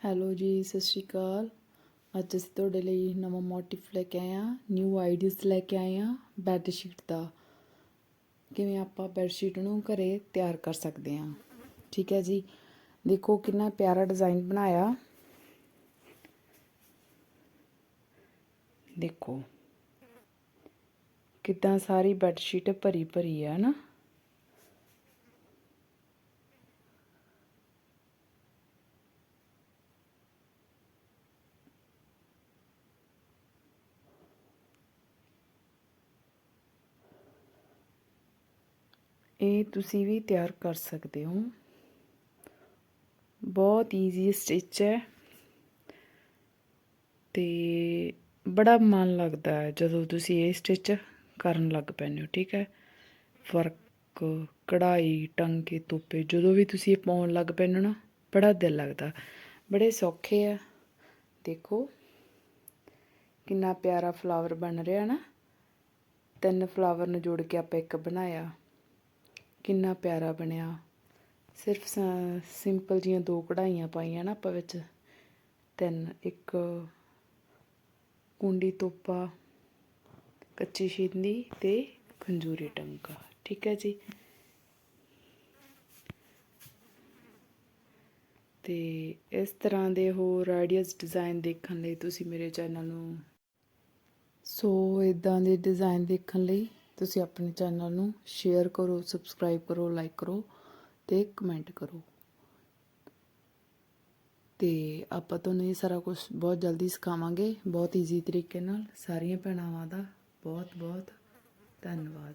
Hello ਜੀ, ਸਤਿ ਸ਼੍ਰੀ ਅਕਾਲ। ਅੱਜ ਅਸੀਂ ਤੁਹਾਡੇ ਲਈ ਨਵਾਂ ਮੋਟਿਵ ਲੈ ਕੇ ਆਏ ਹਾਂ ਨਿਊ ਆਈਡੀਆਜ਼ ਲੈ ਕੇ ਆਏ ਹਾਂ ਬੈੱਡ ਸ਼ੀਟ ਦਾ। ਕਿਵੇਂ ਆਪਾਂ ਬੈੱਡ ਸ਼ੀਟ ਨੂੰ ਘਰੇ ਤਿਆਰ ਕਰ ਸਕਦੇ ਹਾਂ? ਠੀਕ ਹੈ ਜੀ। ਦੇਖੋ ਕਿੰਨਾ ਪਿਆਰਾ ਡਿਜ਼ਾਈਨ ਬਣਾਇਆ। ਦੇਖੋ। ਕਿੱਦਾਂ ਸਾਰੀ ਬੈੱਡ ਸ਼ੀਟ ਭਰੀ ਭਰੀ ਹੈ ਨਾ ਇਹ ਤੁਸੀਂ ਵੀ ਤਿਆਰ ਕਰ ਸਕਦੇ ਹੋ। ਬਹੁਤ ਈਜ਼ੀ ਸਟਿਚ ਹੈ। ਤੇ ਬੜਾ ਮਨ ਲੱਗਦਾ ਹੈ ਜਦੋਂ ਤੁਸੀਂ ਇਹ ਸਟਿਚ ਕਰਨ ਲੱਗ ਪੈਂਦੇ ਹੋ, ਠੀਕ ਹੈ। ਫ਼ਰਕ ਕਢਾਈ, ਟੰਗੇ, ਤੋਪੇ, ਜਦੋਂ ਵੀ ਤੁਸੀਂ ਇਹ ਪਾਉਣ ਲੱਗ ਪੈਂਦੇ ਹੋ ਨਾ, ਬੜਾ ਦਿਲ ਲੱਗਦਾ। ਬੜੇ ਸੌਖੇ ਆ ਦੇਖੋ, ਕਿੰਨਾ ਪਿਆਰਾ ਫਲਾਵਰ ਬਣ ਰਿਹਾ ਨਾ। ਤਿੰਨ ਫਲਾਵਰ ਨੂੰ ਜੋੜ ਕੇ ਆਪਾਂ ਇੱਕ ਬਣਾਇਆ। ਕਿੰਨਾ ਪਿਆਰਾ ਬਣਿਆ। ਸਿਰਫ ਸਿੰਪਲ ਜਿਹੀਆਂ ਦੋ ਕਢਾਈਆਂ ਪਾਈਆਂ ਨਾ ਆਪਾਂ ਵਿੱਚ। ਤਿੰਨ, ਇੱਕ ਕੁੰਡੀ ਤੋਪਾ, ਕੱਚੀ ਸ਼ਿੰਦੀ ਤੇ ਖੰਜੂਰੀ ਟੰਕਾ। ਠੀਕ ਹੈ ਜੀ? ਤੇ ਇਸ ਤਰ੍ਹਾਂ ਦੇ ਹੋਰ ਆਈਡੀਆਜ਼ ਡਿਜ਼ਾਈਨ ਦੇਖਣ ਲਈ ਤੁਸੀਂ ਮੇਰੇ ਚੈਨਲ ਨੂੰ। ਸੋ ਇਦਾਂ ਦੇ ਡਿਜ਼ਾਈਨ ਦੇਖਣ ਲਈ ਤੁਸੀਂ ਆਪਣੇ ਚੈਨਲ ਨੂੰ ਸ਼ੇਅਰ ਕਰੋ, ਸਬਸਕ੍ਰਾਈਬ ਕਰੋ, ਲਾਈਕ ਕਰੋ ਤੇ ਕਮੈਂਟ ਕਰੋ। ਤੇ ਆਪਾਂ ਤੁਹਾਨੂੰ ਇਹ ਸਾਰਾ ਕੁਝ ਬਹੁਤ ਜਲਦੀ ਸਿਖਾਵਾਂਗੇ। ਬਹੁਤ ਈਜ਼ੀ ਤਰੀਕੇ ਨਾਲ ਸਾਰੀਆਂ ਭੈਣਾਵਾਂ ਦਾ ਬਹੁਤ ਬਹੁਤ ਧੰਨਵਾਦ।